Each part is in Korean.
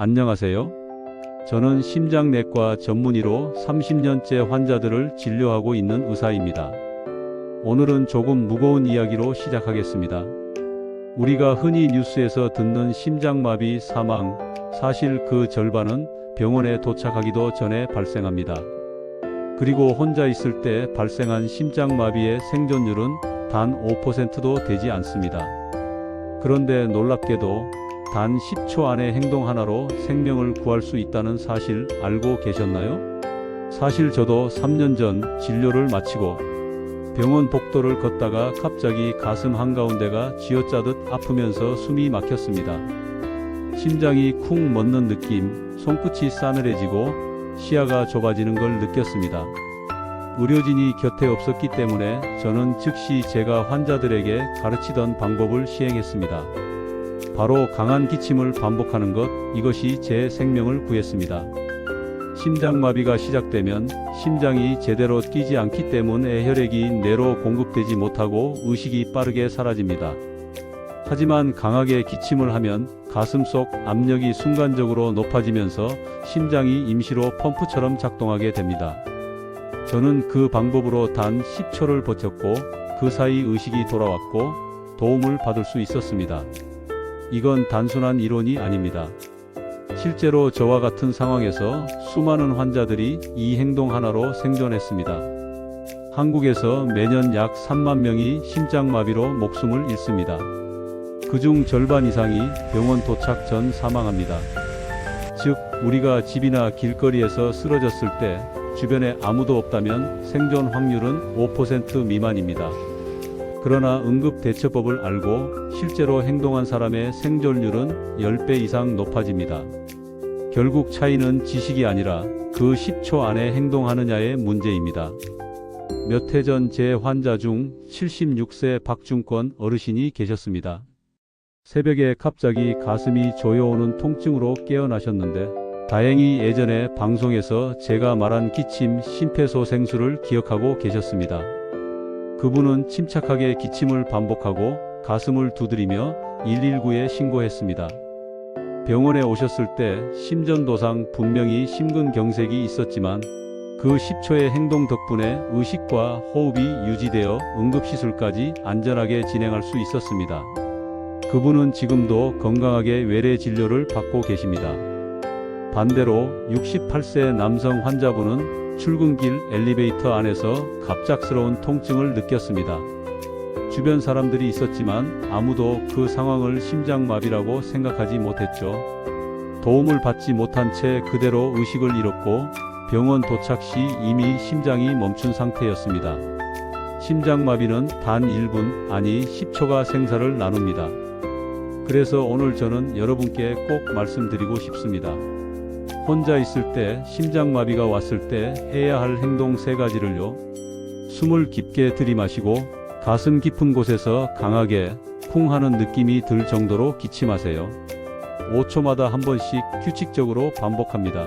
안녕하세요. 저는 심장내과 전문의로 30년째 환자들을 진료하고 있는 의사입니다. 오늘은 조금 무거운 이야기로 시작하겠습니다. 우리가 흔히 뉴스에서 듣는 심장마비 사망, 사실 그 절반은 병원에 도착하기도 전에 발생합니다. 그리고 혼자 있을 때 발생한 심장마비의 생존율은 단 5%도 되지 않습니다. 그런데 놀랍게도 단 10초 안의 행동 하나로 생명을 구할 수 있다는 사실 알고 계셨나요? 사실 저도 3년 전 진료를 마치고 병원 복도를 걷다가 갑자기 가슴 한가운데가 쥐어짜듯 아프면서 숨이 막혔습니다. 심장이 쿵 멎는 느낌, 손끝이 싸늘해지고 시야가 좁아지는 걸 느꼈습니다. 의료진이 곁에 없었기 때문에 저는 즉시 제가 환자들에게 가르치던 방법을 시행했습니다. 바로 강한 기침을 반복하는 것, 이것이 제 생명을 구했습니다. 심장마비가 시작되면 심장이 제대로 뛰지 않기 때문에 혈액이 뇌로 공급되지 못하고 의식이 빠르게 사라집니다. 하지만 강하게 기침을 하면 가슴 속 압력이 순간적으로 높아지면서 심장이 임시로 펌프처럼 작동하게 됩니다. 저는 그 방법으로 단 10초를 버텼고 그 사이 의식이 돌아왔고 도움을 받을 수 있었습니다. 이건 단순한 이론이 아닙니다. 실제로 저와 같은 상황에서 수많은 환자들이 이 행동 하나로 생존했습니다. 한국에서 매년 약 3만 명이 심장마비로 목숨을 잃습니다. 그중 절반 이상이 병원 도착 전 사망합니다. 즉, 우리가 집이나 길거리에서 쓰러졌을 때 주변에 아무도 없다면 생존 확률은 5% 미만입니다. 그러나 응급 대처법을 알고 실제로 행동한 사람의 생존율은 10배 이상 높아집니다. 결국 차이는 지식이 아니라 그 10초 안에 행동하느냐의 문제입니다. 몇 해 전 제 환자 중 76세 박중권 어르신이 계셨습니다. 새벽에 갑자기 가슴이 조여오는 통증으로 깨어나셨는데 다행히 예전에 방송에서 제가 말한 기침 심폐소생술을 기억하고 계셨습니다. 그분은 침착하게 기침을 반복하고 가슴을 두드리며 119에 신고했습니다. 병원에 오셨을 때 심전도상 분명히 심근경색이 있었지만 그 10초의 행동 덕분에 의식과 호흡이 유지되어 응급시술까지 안전하게 진행할 수 있었습니다. 그분은 지금도 건강하게 외래 진료를 받고 계십니다. 반대로 68세 남성 환자분은 출근길 엘리베이터 안에서 갑작스러운 통증을 느꼈습니다. 주변 사람들이 있었지만 아무도 그 상황을 심장마비라고 생각하지 못했죠. 도움을 받지 못한 채 그대로 의식을 잃었고 병원 도착 시 이미 심장이 멈춘 상태였습니다. 심장마비는 단 1분, 아니 10초가 생사를 나눕니다. 그래서 오늘 저는 여러분께 꼭 말씀드리고 싶습니다. 혼자 있을 때 심장마비가 왔을 때 해야 할 행동 세 가지를요. 숨을 깊게 들이마시고 가슴 깊은 곳에서 강하게 쿵 하는 느낌이 들 정도로 기침하세요. 5초마다 한 번씩 규칙적으로 반복합니다.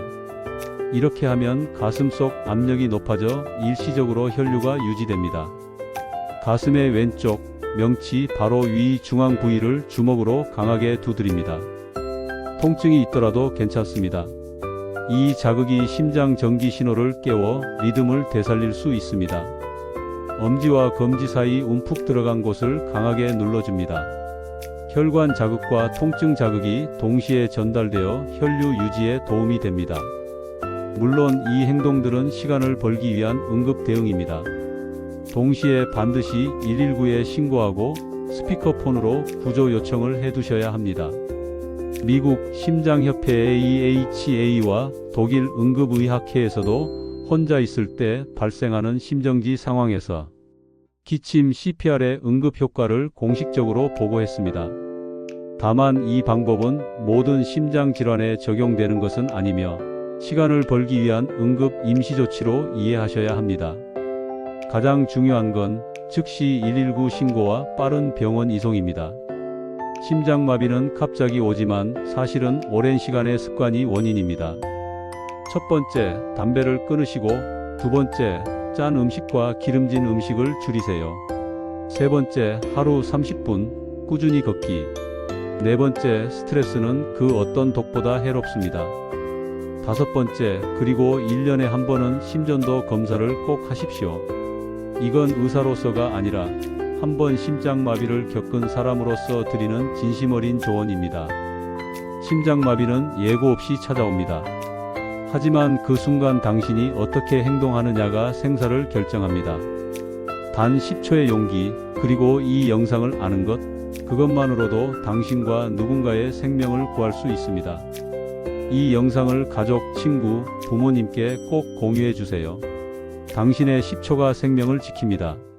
이렇게 하면 가슴 속 압력이 높아져 일시적으로 혈류가 유지됩니다. 가슴의 왼쪽 명치 바로 위 중앙 부위를 주먹으로 강하게 두드립니다. 통증이 있더라도 괜찮습니다. 이 자극이 심장 전기 신호를 깨워 리듬을 되살릴 수 있습니다. 엄지와 검지 사이 움푹 들어간 곳을 강하게 눌러줍니다. 혈관 자극과 통증 자극이 동시에 전달되어 혈류 유지에 도움이 됩니다. 물론 이 행동들은 시간을 벌기 위한 응급 대응입니다. 동시에 반드시 119에 신고하고 스피커폰으로 구조 요청을 해두셔야 합니다. 미국 심장협회 AHA와 독일 응급의학회에서도 혼자 있을 때 발생하는 심정지 상황에서 기침 CPR의 응급 효과를 공식적으로 보고했습니다. 다만 이 방법은 모든 심장 질환에 적용되는 것은 아니며 시간을 벌기 위한 응급 임시 조치로 이해하셔야 합니다. 가장 중요한 건 즉시 119 신고와 빠른 병원 이송입니다. 심장마비는 갑자기 오지만 사실은 오랜 시간의 습관이 원인입니다. 첫 번째, 담배를 끊으시고 두 번째, 짠 음식과 기름진 음식을 줄이세요. 세 번째, 하루 30분 꾸준히 걷기. 네 번째, 스트레스는 그 어떤 독보다 해롭습니다. 다섯 번째, 그리고 1년에 한 번은 심전도 검사를 꼭 하십시오. 이건 의사로서가 아니라 한번 심장마비를 겪은 사람으로서 드리는 진심 어린 조언입니다. 심장마비는 예고 없이 찾아옵니다. 하지만 그 순간 당신이 어떻게 행동하느냐가 생사를 결정합니다. 단 10초의 용기, 그리고 이 영상을 아는 것, 그것만으로도 당신과 누군가의 생명을 구할 수 있습니다. 이 영상을 가족, 친구, 부모님께 꼭 공유해 주세요. 당신의 10초가 생명을 지킵니다.